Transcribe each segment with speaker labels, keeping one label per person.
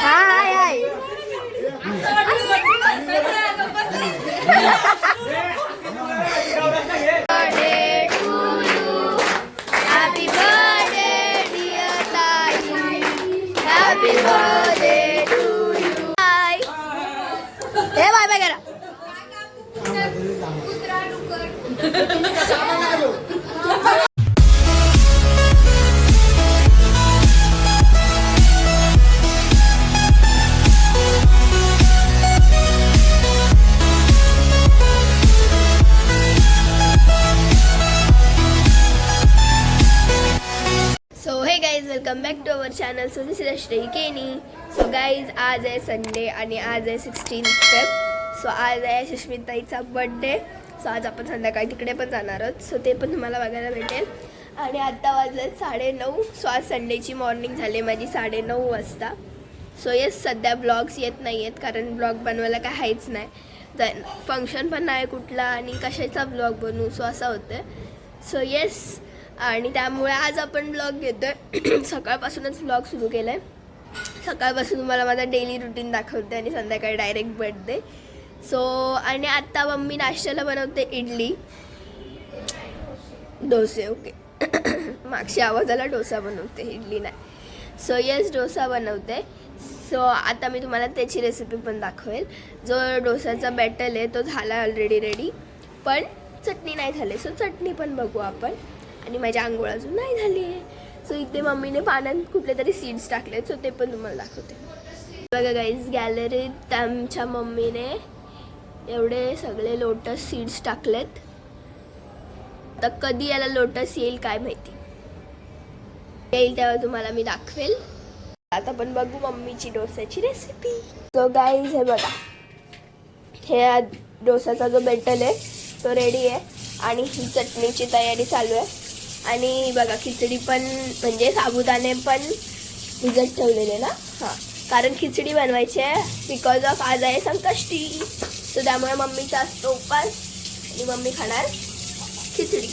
Speaker 1: Hi hi. Hey bye bye करा channel so this is Kenny so guys आज आहे Sunday आणि आज आहे सिक्स्टीन फेब सो आज आहे सुष्मिताईचा बड्डे सो आज आपण संध्याकाळी तिकडे पण जाणार आहोत. सो ते पण तुम्हाला बघायला भेटेल. आणि आत्ता वाजले साडे नऊ सो आज संडेची मॉर्निंग झाली माझी साडे नऊ वाजता. सो येस सध्या ब्लॉग्स येत नाही आहेत कारण ब्लॉग बनवायला काय आहेच नाही. फंक्शन पण नाही कुठला आणि कशाचा ब्लॉग बनवू? सो असं होतं सो येस आणि त्यामुळे आज आपण ब्लॉग घेतोय. सकाळपासूनच ब्लॉग सुरू केला आहे सकाळपासून तुम्हाला माझा डेली रुटीन दाखवते आणि संध्याकाळी डायरेक्ट बर्थडे सो आणि आत्ता मम्मी नाश्त्याला बनवते इडली. डोसे ओके मागच्या आवाजाला डोसा बनवते इडली नाही. सो येस डोसा बनवते. सो आता मी तुम्हाला त्याची रेसिपी पण दाखवेल. जो डोसाचा बॅटल आहे तो झाला ऑलरेडी रेडी पण चटणी नाही झाली. सो चटणी पण बघू आपण. आणि माझी आंघोळ अजून नाही झाली आहे. सो इथे मम्मीने पाण्यात कुठले तरी सीड्स टाकले सो ते पण तुम्हाला दाखवते. बघा गाईज गॅलरीत आमच्या मम्मीने एवढे सगळे लोटस सीड्स टाकलेत. तर कधी याला लोटस येईल काय माहिती. येईल तेव्हा तुम्हाला मी दाखवेल. आता पण बघू मम्मीची डोस्याची रेसिपी सो गाईज हे बघा. हे डोसाचा जो बेटल आहे तो रेडी आहे. आणि ही चटणीची तयारी चालू आहे. आणि बघा खिचडी पण म्हणजे साबुदाणे पण भिजत ठेवलेले ना? हां. कारण खिचडी बनवायची आहे बिकॉज ऑफ आज आहे संकष्टी. सो त्यामुळे मम्मीचा असतो उपास आणि मम्मी खाणार खिचडी.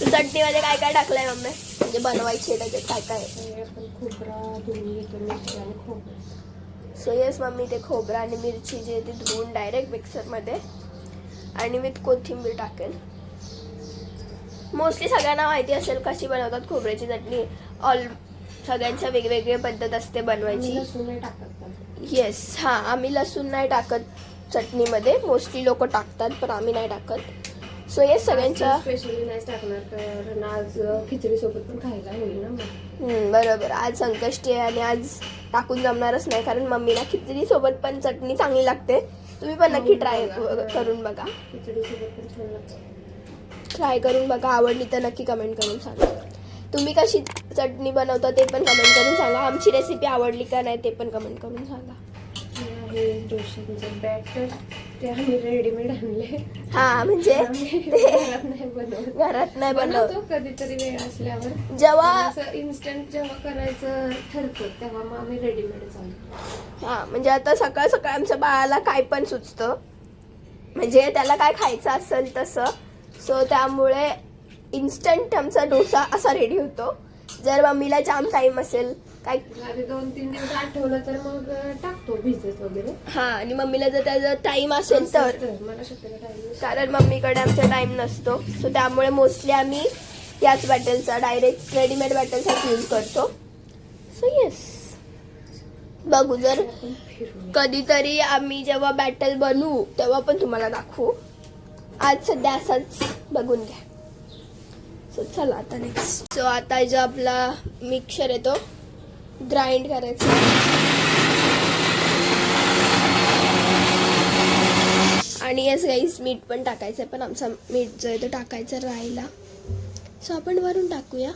Speaker 1: तर चटणीमध्ये काय काय टाकलंय मम्मी? म्हणजे बनवायची आहे त्याच्यात काय काय? आहे? सो येस मम्मी ते खोबरं आणि मिरची जी आहे ती धुवून डायरेक्ट मिक्सरमध्ये आणि विथ कोथिंबीर टाकेल. मोस्टली सगळ्यांना माहिती असेल कशी बनवतात खोबऱ्याची चटणी. ऑल सगळ्यांच्या वेगवेगळी पद्धत असते बनवायची. येस हां आम्ही लसूण नाही टाकत चटणीमध्ये. मोस्टली लोक टाकतात पण आम्ही नाही टाकत. सो येस सगळ्यांच्या
Speaker 2: आज स्पेशली नाही टाकणार कारण आज खिचडी सोबत पण खायला होईल ना मग.
Speaker 1: हम्म, बरोबर. आज संकष्टी आहे आणि आज टाकून जमणारच नाही कारण मम्मीला खिचडी सोबत पण चटणी चांगली लागते. तुम्ही पण नक्की ट्राय करून बघा.
Speaker 2: खिचडी सोबत पण छान लागतं.
Speaker 1: ट्राय करून बघा आवडली तर नक्की कमेंट करून सांगा. तुम्ही कशी चटणी बनवता ते पण कमेंट करून सांगा. आमची रेसिपी आवडली का नाही ते पण कमेंट करून सांगा.
Speaker 2: हे आहे डोशाचं बॅटर ते आम्ही रेडीमेड आणले.
Speaker 1: हा म्हणजे?
Speaker 2: घरात नाही बनवत.
Speaker 1: घरात नाही बनवत
Speaker 2: बनवतो. कधीतरी वेळ असल्यावर.
Speaker 1: जेव्हा
Speaker 2: असं इन्स्टंट जेव्हा करायचं ठरतं तेव्हा मग आम्ही रेडीमेडच आणतो
Speaker 1: हा म्हणजे आता सकाळ सकाळ आमच्या बाळाला काय पण सुचतं. म्हणजे त्याला काय खायचं असेल तसं सो त्यामुळे इन्स्टंट आमचा डोसा असा रेडी होतो. जर मम्मीला जाम टाईम असेल काय
Speaker 2: आधी दोन तीन दिवस आठवलं तर मग टाकतो भिजत वगैरे.
Speaker 1: हा आणि मम्मीला जर त्याचा टाईम असेल तर.
Speaker 2: मला शक्यतो टाइम
Speaker 1: कारण मम्मीकडे आमचा टाईम नसतो. सो त्यामुळे मोस्टली आम्ही याच बॅटलचा डायरेक्ट रेडीमेड बॅटलचाच यूज करतो. सो येस बघू जर कधीतरी आम्ही जेव्हा बॅटल बनवू तेव्हा पण तुम्हाला दाखवू. आज सध्या असाच बघून घ्या. सो चला आता नेक्स्ट सो आता जो आपला मिक्सर आहे तो ग्राइंड करायचा. आणि येस गाईस मीठ पण टाकायचं आहे पण आमचा मीठ जो आहे तो टाकायचा राहिला. सो आपण वरून टाकूया.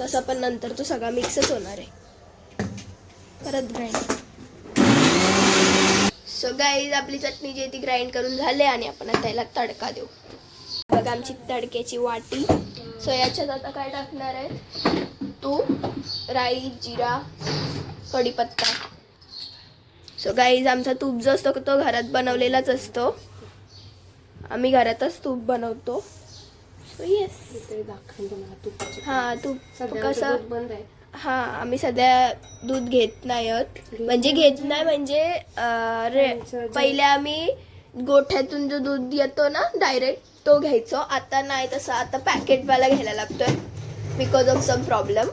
Speaker 1: तसं पण नंतर तो सगळा मिक्सच होणार आहे. परत ग्राइंड सो गाईज आपली चटणी जी ती ग्राइंड करून झाली आणि आपण आता याला तडका देऊ. बघा आमची तडक्याची वाटी. सो याच्यात आता काय टाकणार आहे? तूप राई जिरा कढीपत्ता. सो गाईज आमचा तूप जो असतो तो घरात बनवलेलाच असतो. आम्ही घरातच तूप बनवतो. येस
Speaker 2: तुम्हाला तुपाची
Speaker 1: हा तू
Speaker 2: सध्या
Speaker 1: कसं
Speaker 2: बंद आहे.
Speaker 1: हा आम्ही सध्या दूध घेत नाही आहोत म्हणजे घेत नाही म्हणजे अं, रे पहिले आम्ही गोठ्यातून जो दूध येतो ना डायरेक्ट तो घ्यायचो. आता नाही तसं. आता पॅकेटवाला घ्यायला लागतोय because of some problem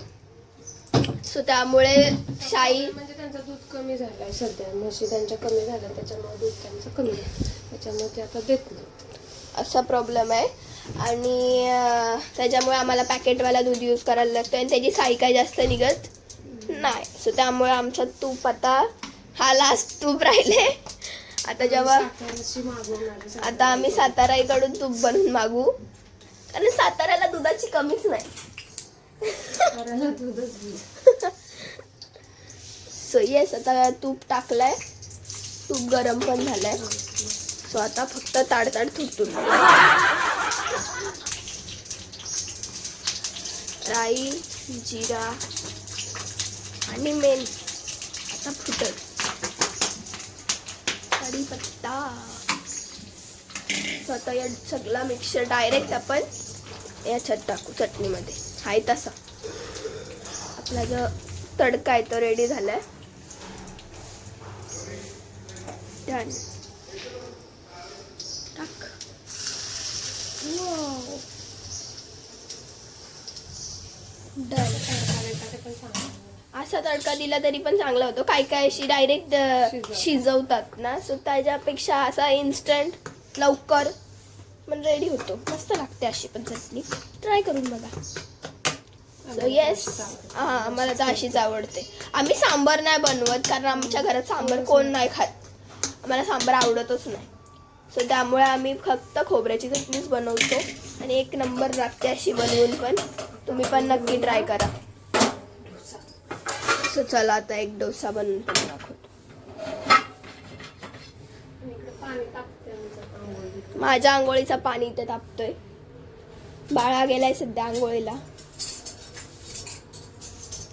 Speaker 1: so त्यामुळे शाई
Speaker 2: म्हणजे त्यांचं दूध कमी झालंय सध्या. म्हशी त्यांच्या कमी झाल्या त्याच्यामुळे दूध त्यांचं कमी झालं त्याच्यामुळे ते आता देत नाही
Speaker 1: असा प्रॉब्लेम आहे. आणि त्याच्यामुळे आम्हाला पॅकेटवाला दूध यूज करायला लागतं आणि त्याची साई काही जास्त निघत नाही. सो त्यामुळे आमचं तूप आता हा लास्ट तूप राहिले. आता जेव्हा. आता आम्ही साताराईकडून तूप बनवून मागू. कारण साताऱ्याला दुधाची कमीच नाही. सो येस आता तूप टाकलंय. तूप गरम पण झालंय. सो आता फक्त ताडताड तुटून राई जिरा आणि मेन. आता फुटत कढीपत्ता. सो आता या सगळा मिक्सर डायरेक्ट आपण याच्यात टाकू चटणीमध्ये. आहे तसा. आपला जो तडका आहे तो रेडी झालाय. डन टाक डन
Speaker 2: ते पण चांगलं
Speaker 1: असा तडका दिला तरी पण चांगला होतो. काय काय अशी डायरेक्ट
Speaker 2: शिजवतात.
Speaker 1: शिजवतात ना. सो त्याच्यापेक्षा असा इन्स्टंट लवकर पण रेडी होतो. मस्त लागते अशी पण चटणी. ट्राय करून बघा. सो येस हां मला तर अशीच आवडते. आम्ही सांबार नाही बनवत कारण आमच्या घरात सांबार कोण नाही खात. आम्हाला सांबार आवडतच नाही. सो त्यामुळे आम्ही फक्त खोबऱ्याची चटणीच बनवतो. आणि एक नंबर लागते अशी बनवून पण. तुम्ही पण नक्की ट्राय करा. सो चला आता एक डोसा बनवून पण दाखवतो. माझ्या आंघोळीचा पाणी इथे तापतोय. बाळा गेलाय सध्या आंघोळीला.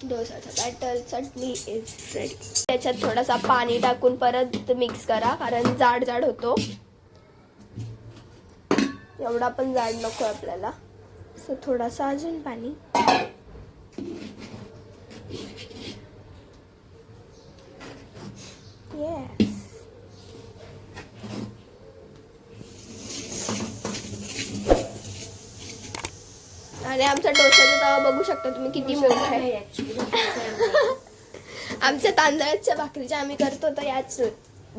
Speaker 1: डोसाचा बॅटर चटणी इज रेडी त्याच्यात थोडासा पाणी टाकून परत मिक्स करा कारण जाड जाड होतो. एवढा पण जाड नको आपल्याला. सो थोडासा अजून पाणी. येस आणि आमचा डोसाचा तवा बघू शकता तुम्ही किती मोठा आहे. आमच्या तांदळाच्या भाकरीच्या आम्ही करतो तर याच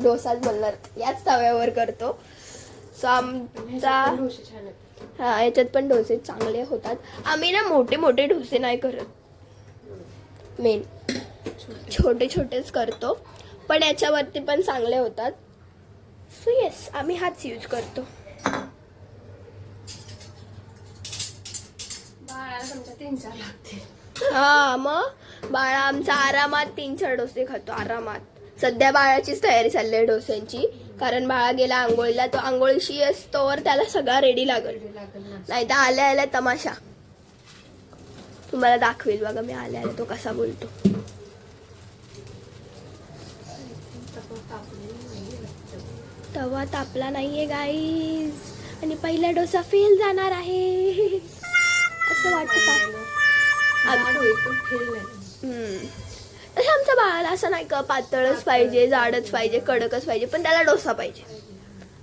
Speaker 1: डोसाच बोलणार. याच तव्यावर करतो. आमचा. हा याच्यात पण डोसे चांगले होतात. आम्ही ना मोठे मोठे डोसे नाही करत. मेन छोटे छोटेच करतो. पण याच्यावरती पण चांगले होतात. सो येस आम्ही हाच यूज करतो.
Speaker 2: बाळाला तुमच्या तीन चार लागते
Speaker 1: हा मग? बाळा आमचा आरामात तीन चार डोसे खातो आरामात. सध्या बाळाचीच तयारी चालली आहे डोस्यांची. कारण बाळा गेला आंघोळीला तो आंघोळीशी असतोवर त्याला सगळा रेडी लागल. नाही तर आल्या आल्या तमाशा. तुम्हाला दाखवेल बघा मी आल्या आल्या तो कसा बोलतो. तवा तापला नाहीये गाईज आणि पहिला डोसा फेल जाणार आहे. असं वाटत आहे आमच्या बाळाला असं नाही का? पातळच पाहिजे जाडच पाहिजे कडकच पाहिजे पण त्याला डोसा पाहिजे.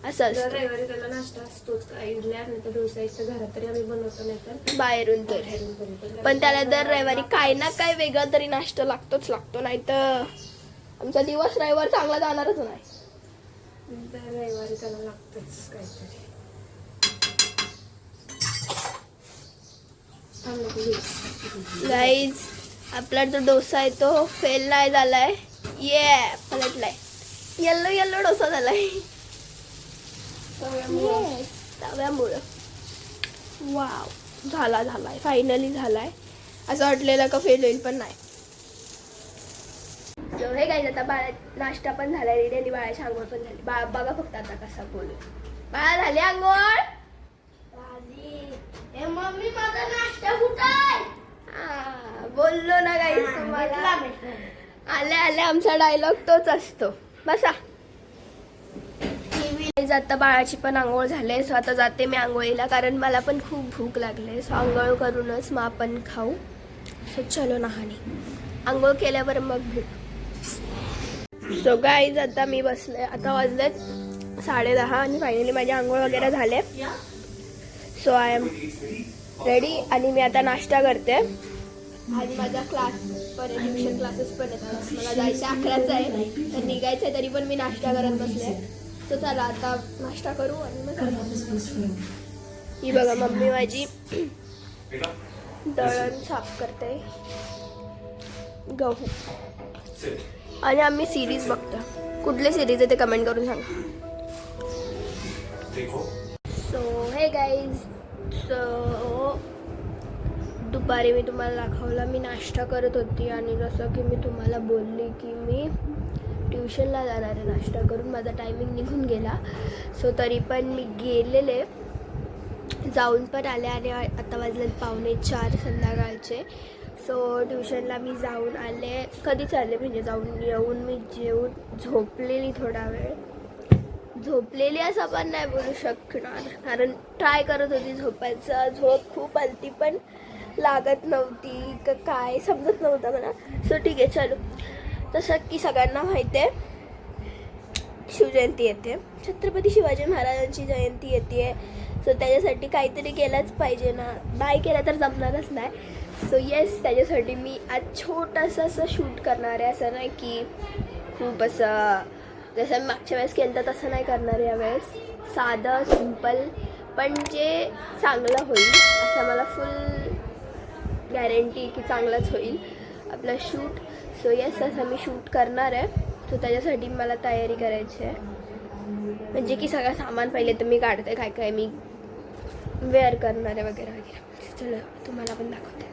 Speaker 1: असं
Speaker 2: दर
Speaker 1: असतं.
Speaker 2: रविवारी त्याला नाश्ता असतोच काही इडल्या नाही तर डोसा इथं घरात तरी आम्ही बनवतो नाही तर.
Speaker 1: बाहेरून तर
Speaker 2: बाहेरून बनवतो.
Speaker 1: पण त्याला दर रविवारी काय ना काय वेगळं तरी नाश्ता लागतोच लागतो नाही तर आमचा दिवस रविवार चांगला जाणारच नाही.
Speaker 2: दर रविवारी त्याला लागतंच काहीतरी. थांब.
Speaker 1: गाईज आपला जो डोसा आहे तो फेल नाही झालाय. ये पलटलाय. येल्लो येल्लो डोसा झालाय.
Speaker 2: तव्यामुळं.
Speaker 1: वाव झाला झालाय. फायनली झालाय. असं वाटलेलं का फेल होईल पण नाही. हे काय आता बाळा नाश्ता पण झाला रेडी आणि बाळाची आंघोळ पण झाली. बाळा बघा फक्त आता कसा बोलू. बाळा झाली आंघोळ? मम्मी माझा नाश्ता कुठाय बोललो ना काही तुम्हाला. आले आले आमचा डायलॉग तोच असतो. बसा. आता बाळाची पण आंघोळ झाले सो आता जाते मी आंघोळीला कारण मला पण खूप भूक लागले सो आंघोळ करूनच मग आपण खाऊ. सो चलो नहाने आंघोळ केल्यावर मग भूक सो गाईज आता मी बसले आता वाजलेत साडे दहा आणि फायनली माझी आंघोळ वगैरे झाले सो आय एम रेडी आणि मी आता नाश्ता करते. आज माझा क्लास पण आहे ट्युशन क्लासेस पण आहेत. मला जायचं अकराचं आहे. तर निघायचं आहे तरी पण मी नाश्ता करत बसले तर चला आता नाश्ता करू आणि मग. ही बघा मम्मी माझी दळण साफ करते. गहू. आणि आम्ही सिरीज बघतो. कुठले सिरीज आहे ते कमेंट करून सांगा. सो हे गाईज सो दुपारी मी तुम्हाला दाखवला मी नाश्ता करत होती आणि जसं की मी तुम्हाला बोलली की मी ट्युशनला जाणार आहे नाश्ता करून माझा टायमिंग निघून गेला. सो तरी पण मी गेलेले. जाऊन पण आले आणि आता वाजले पावणे चार संध्याकाळचे. सो ट्युशनला मी जाऊन आले. कधीच आले म्हणजे जाऊन. येऊन मी जेवून झोपलेली थोडा वेळ. झोपलेली असं पण नाही बोलू शकणार. कारण ट्राय करत होती झोपायचं. झोप खूप आलती पण लागत नव्हती का काय समजत नव्हतं मला. सो ठीक आहे चलो. तसं की सगळ्यांना माहिती आहे शिवजयंती येते. छत्रपती शिवाजी महाराजांची जयंती येते. सो त्याच्यासाठी काहीतरी केलंच पाहिजे ना. नाही केलं तर जमणारच नाही. सो येस त्याच्यासाठी मी आज छोटंसं असं शूट करणार आहे. असं नाही की खूप असं जसं मी मागच्या वेळेस केलं तर तसं नाही करणार यावेळेस. साधं सिंपल पण जे चांगलं होईल असं मला फुल गॅरंटी की चांगलंच होईल. आपलं शूट सो येस असं मी शूट करणार आहे. सो त्याच्यासाठी मला तयारी करायची आहे. म्हणजे की सगळं सामान पहिले तर मी काढते काय काय मी वेअर करणार आहे वगैरे वगैरे. चलो तुम्हाला पण दाखवते.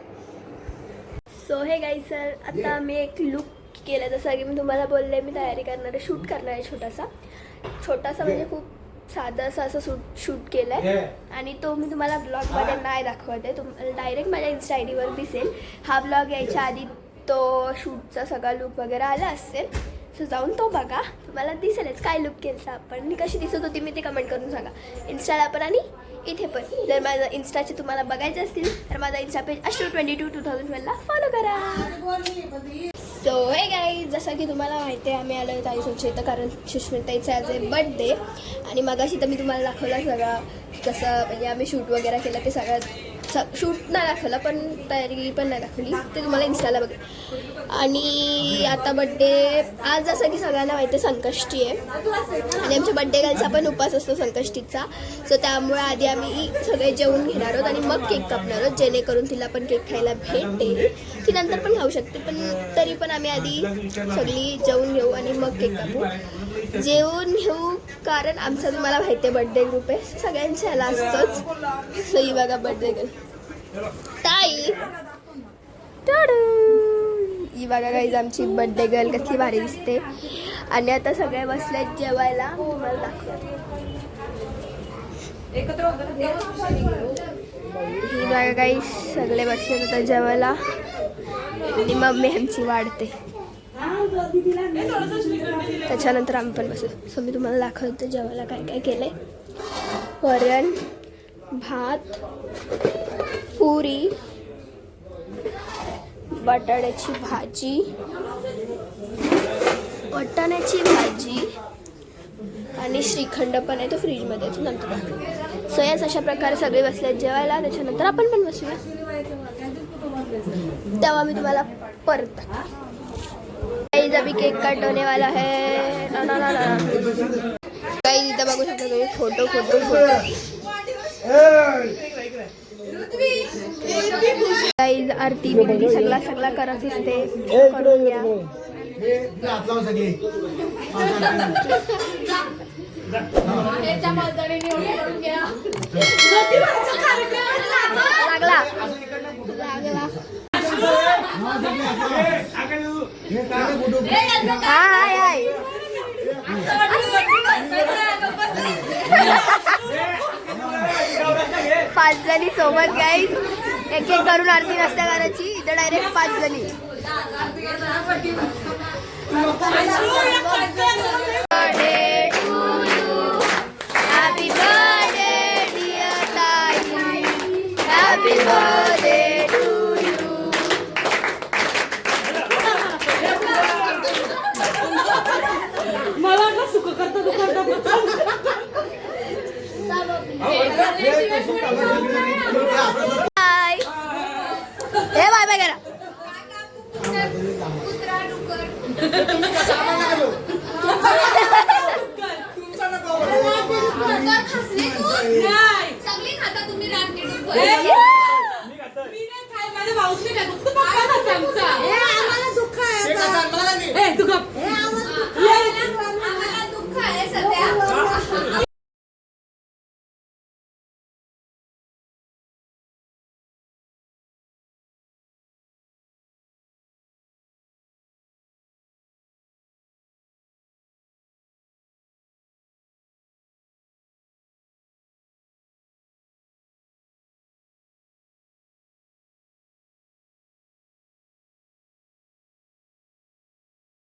Speaker 1: सो हे गाई सर आता मी एक लुक केलं. जसं की मी तुम्हाला बोलले मी तयारी करणार आहे शूट करणार आहे छोटासा. छोटासा म्हणजे खूप साधं असं असं शूट शूट केलं आहे आणि तो मी तुम्हाला ब्लॉगमध्ये नाही दाखवत. आहे तुम्हाला डायरेक्ट माझ्या इन्स्टा आय डीवर दिसेल. हा ब्लॉग यायच्या आधी तो शूटचा सगळा लुक वगैरे आला असेल. सो जाऊन तो बघा. तुम्हाला दिसेलच काय लुक केलं आपण. आणि कशी दिसत होती मी ते कमेंट करून सांगा. इन्स्टाला पण आणि इथे पण. जर माझं इन्स्टाचे तुम्हाला बघायचे असतील तर माझा insta page Ashru twenty two two thousand ट्वेल्वला follow करा. सो हे गाई जसं की तुम्हाला माहिती आहे आम्ही आलो आहे ताईसोबच्या इथं कारण सुष्मिताईचा आज आहे बड्डे आणि मगाशी तर मी तुम्हाला दाखवलं सगळा कसं म्हणजे आम्ही शूट वगैरे केलं ते सगळं शूट नाही दाखवलं पण तयारी पण नाही दाखवली. ते तुम्हाला इन्स्टाला बघेल. आणि आता बड्डे आज जसं की सगळ्यांना माहिती आहे संकष्टी आहे. आणि आमच्या बड्डे गर्लचा पण उपास असतो संकष्टीचा. सो त्यामुळे आधी आम्ही सगळे जेवून घेणार आहोत आणि मग केक कापणार आहोत जेणेकरून तिला पण केक खायला भेटेल. ती नंतर पण खाऊ शकते पण तरी पण आम्ही आधी सगळी जेवून घेऊ आणि मग केक कापू. जेवून घेऊ कारण आमचा तुम्हाला माहिती आहे बड्डे ग्रुप आहे. सगळ्यांच्या ह्याला असतोच. सो ही बघा बड्डे गर्ल ताई. टाडू. ही बघा गाईज आमची बड्डे गर्ल कसली भारी दिसते. आणि आता सगळे बसले जेवायला. तुम्हाला ही बघा काही सगळे बसले आता जेवायला. आणि मम्मी आमची वाढते. त्याच्यानंतर आम्ही पण बसू. सो मी तुम्हाला दाखवते जेवायला काय काय केलंय. वरण भात पुरी बटाट्याची भाजी वाटाण्याची भाजी आणि श्रीखंड पण आहे तो फ्रीजमध्ये नंतर सो याच अशा प्रकारे सगळे बसले जेवायला. त्याच्यानंतर आपण पण बसूया. तेव्हा मी तुम्हाला परत काही अभी केक कट वाला है. ना ना ना ना काही तिथं बघू शकता तुम्ही फोटो फोटो फोटो काही आरती बिरती सगळा सगळा करत असते करून घ्या. लागला लागला. हाय हाय. पाच जणी सोबत गाई एक एक करून आरती नसत्या करायची. इथं डायरेक्ट पाच जणी